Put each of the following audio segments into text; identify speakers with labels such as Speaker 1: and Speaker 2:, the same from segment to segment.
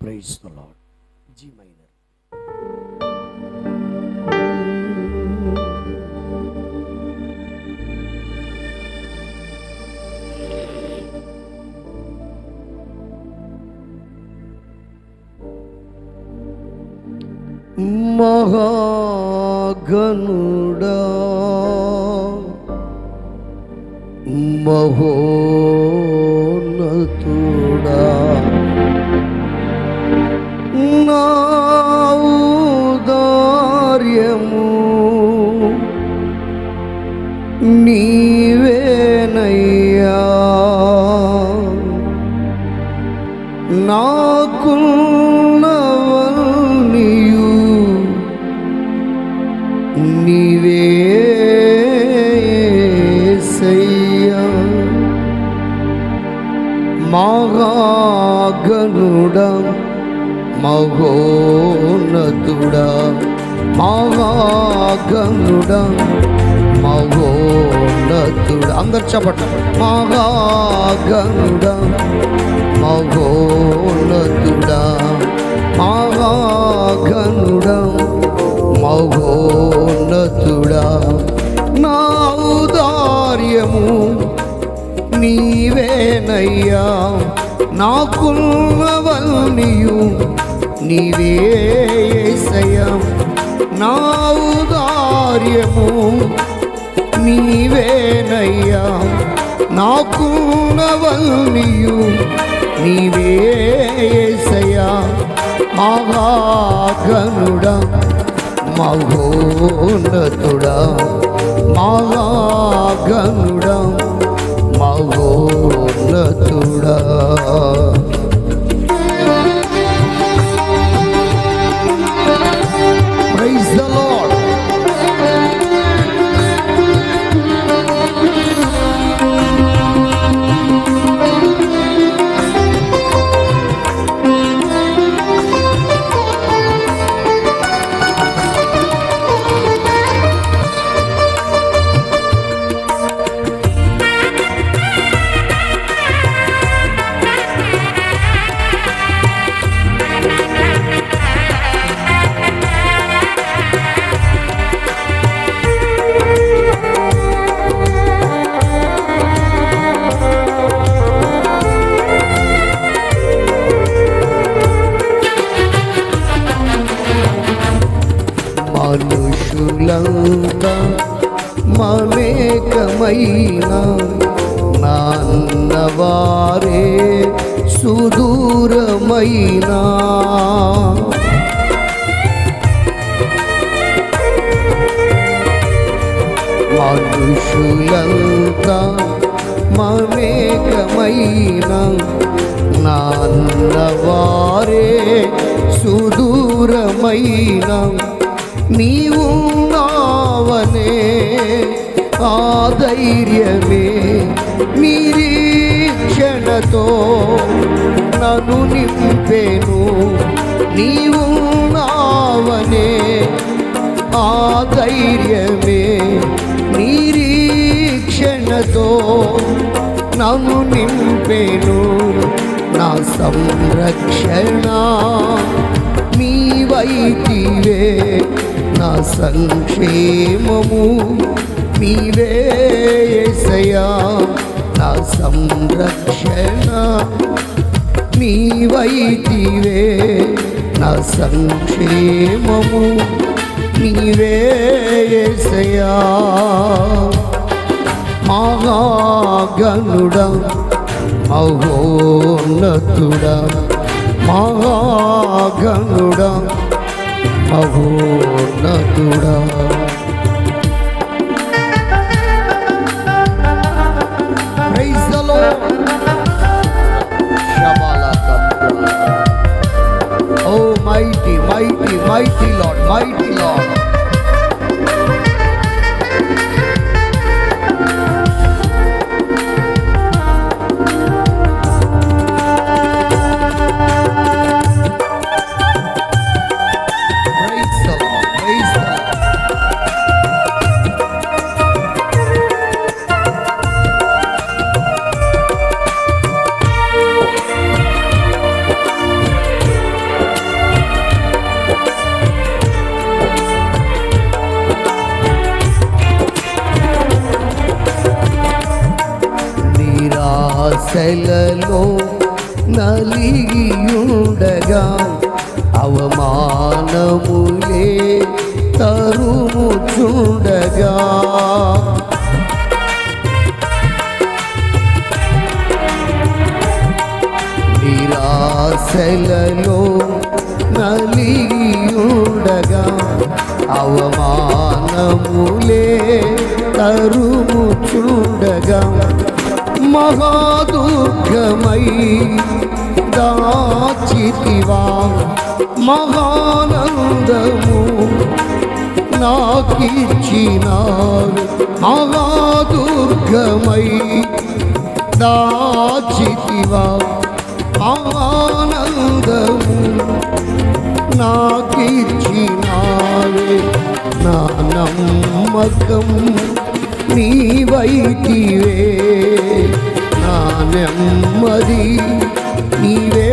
Speaker 1: praise the Lord G minor మహాగనుడా మహోన్నతుడా నీవేనయ్యా. నాకున్నవన్నీయు నీవే మహాగనుడా మహోన్నతుడా మహాగనుడా మహోన్నతుడా. అందరు చెప్పట మహాగనుడా. మహోన్నతుడా. మహాగనుడా. మహోన్నతుడా. నా ఔదార్యము నీవేనయ్యా. నాకున్నవన్నీయు నీవే నాకున్నవన్నీయు నీవేసయా యేసయ్యా మహాగనుడా మహోన్నతుడా మహాగనుడా మనుషులంతా మమేకమైన నాన్నవారే సుదూరమైన. మనుషులంతా మమేకమైన నాన్నవారే సుదూరమైన. నీవు నావనే ఆ ధైర్యమే నిరీక్షణతో నన్ను నింపేను. నీవు నావనే ఆ ధైర్యమే నిరీక్షణతో నన్ను నింపేను. నా సంరక్షణ నీవైతివే నా సంక్షేమము మీరే యేసయ్యా నా సంరక్షణ నీవైతివే నా సంక్షేమము నీవే యేసయ్యా మహాగనుడ మహోన్నతుడ మహాగనుడ మహోన్నతుడా Praise ఆశలలో నలియుడగా అవమానములే తరుముచుండగా మహాదుర్గమై దాచితివా మహానందము నాకిచ్చినారు మహాదుర్గమై దాచితివా ఆనందము నాకిచ్చినావే నా నమ్మకం నీవైతివే నా నెమ్మది నీవే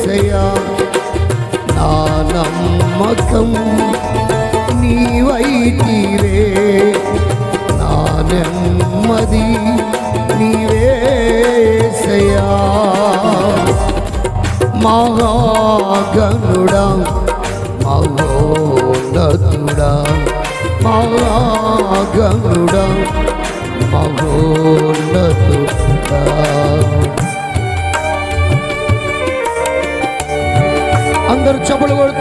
Speaker 1: సయా నా నమ్మకం నీవైతివే నా నెమ్మది మహాగణుడా మహోన్నతుడా మహాగణుడా మహోన్నతుడా. అందరూ చపలు కొడుతూ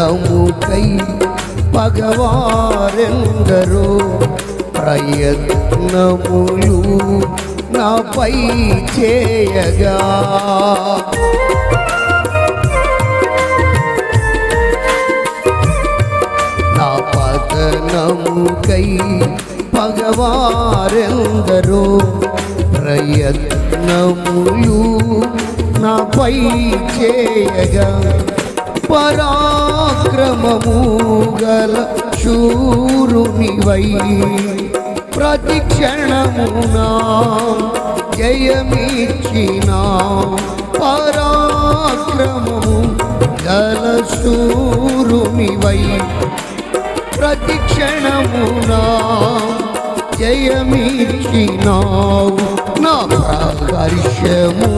Speaker 1: పతనముకై పగవారెందరో ప్రయత్నములు నాపై చేయగా. నా పతనముకై పగవారెందరో ప్రయత్నములు నాపై చేయగా. పరాక్రమము గల శూరునివై. ప్రతి క్షణమునా జయమిచ్చిన పరాక్రమము గల శూరునివై. ప్రతి క్షణమునా జయమిచ్చినావు. నా ప్రాకర్షము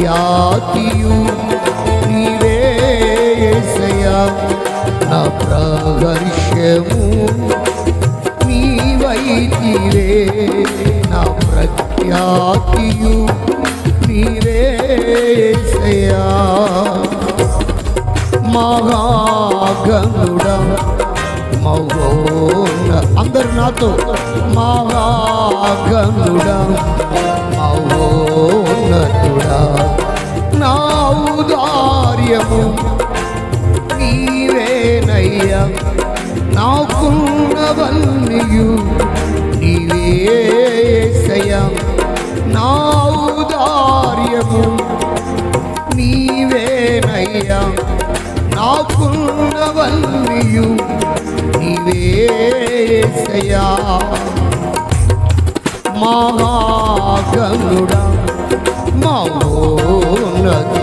Speaker 1: ప్రఖ్యాతియు నీవే యేసయ్యా నా ప్రహర్షము నీవైతివే నా ప్రఖ్యాతియు. నీవే యేసయ్యా మహాగనుడా మహోన్న అందరు నాతో మహాగనుడా మహోన్నతుడా ఔదార్యము నీవేనయ్యా. నాకున్నవన్నీయు నీవేసయ్యా నా ఉదార్యము నీవేనయ్యా. నాకున్నవన్నీయు నీవేసయ్యా మహాగనుడా మహోన్నతుడా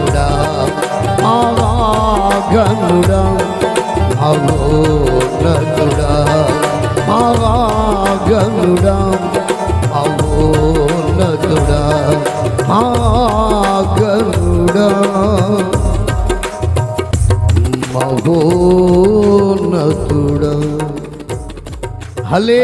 Speaker 1: మహాగనుడా మహోన్నతుడా మహాగనుడా మహోన్నతుడా మహాగనుడా మహోన్నతుడా హలే